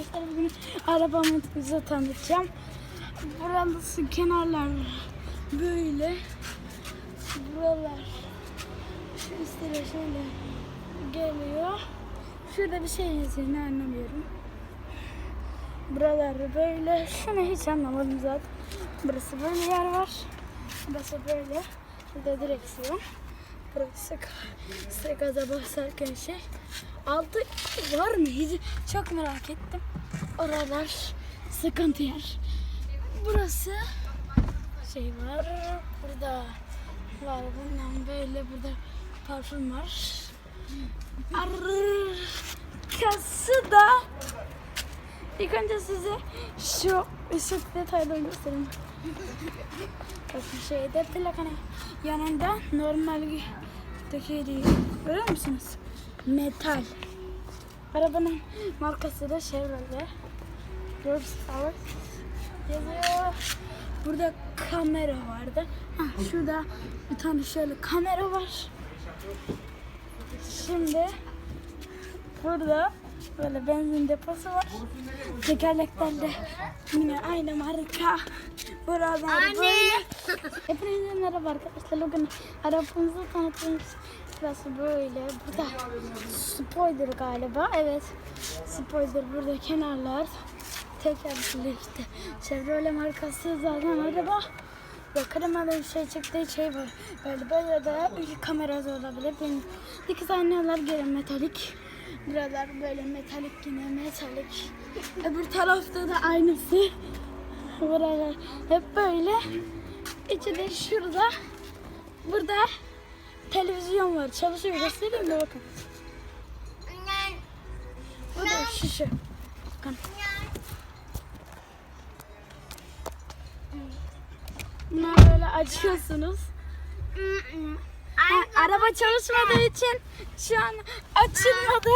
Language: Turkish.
arkadaşlar bugün arabamı size tanıtacağım. Burası kenarlar böyle. Buralar şu üstlere şöyle geliyor. Şurada bir şey yazıyor ne anlamıyorum. Buralar böyle. Şunu hiç anlamadım zaten. Burası böyle yer var. Burası böyle. Burada direksiyon. Burası gaza basarken şey. Altı var mı? Hiç çok merak ettim. Oralar sıkıntı yer. Burası şey var. Burada var bundan böyle burada parfüm var. Arkası da İlk önce size şu ışık detaylarını göstereyim. Bakın şeyde plakanın yanında normal döküyor. Görüyor musunuz? Metal. Arabanın markası da Chevrolet. Görüyorsunuz yazıyor. Burada kamera vardı. Ha, şurada bir tane şöyle kamera var. Şimdi burada böyle benzin deposu var. Tekerleklerle yine aynı marka. Buradan böyle. Hepinize merhaba arkadaşlar. Bugün arabamızı tanıtıyoruz. Burası böyle. Burada spoiler galiba. Evet. Spoiler burada kenarlar. Tekerlekli işte. Chevrolet markası zaten araba. Ve kremalı bir şey çıktığı şey var. Böyle böyle de kamerası olabilir. Benim dikiz aynalar gene metalik. Buralar böyle metalik yine metalik. Öbür tarafta da aynısı. Buralar hep böyle. İçi de şurada. Burada televizyon var. Çalışıyor. Göstereyim mi bakın. Bu da şu. Bakın. Bunları böyle açıyorsunuz. Ha, araba çalışmadığı için şu an açılmadı.